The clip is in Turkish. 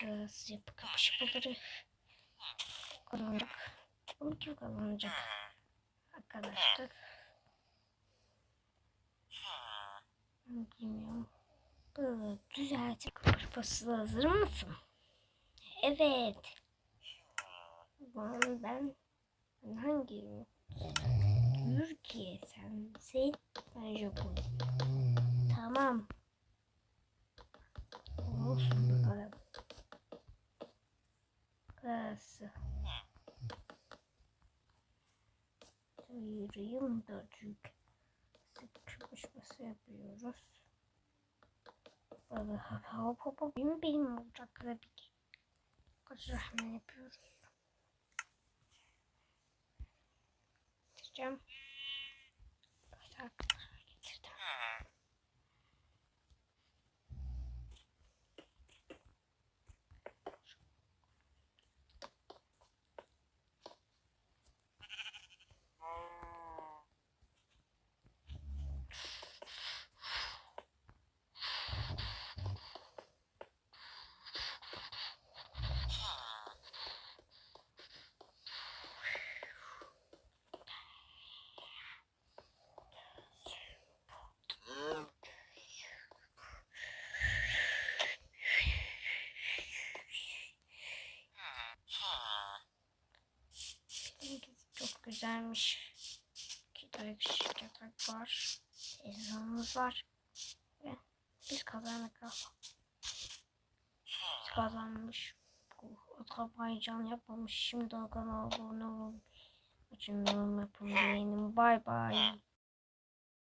Kız yapı kapışmaları kazanacak. Bunu kim kazanacak? Arkadaşlar. Bilmiyorum. Düzeltir kapışması hazır mısın? Evet. Ben, ben, hangi Türkiye sen sen ben Japon. Kası. Yürüyüm da çünkü. Sık çalışması yapıyoruz. Hop hop hop benim benim olacak tabii ki. Kaçır hemen yapıyoruz. Getireceğim. Böyle arkadaşlar getirdim. Benimkisi çok güzelmiş. İki küçük yatak var. Televizyonumuz var. Ve biz kazandık galiba. Biz kazanmış. Atabaycan yapmamış. Şimdi kanala abone olun. Açın yorum yapın beğenin. Bay bay.